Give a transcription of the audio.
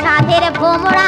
সাধের গোমরা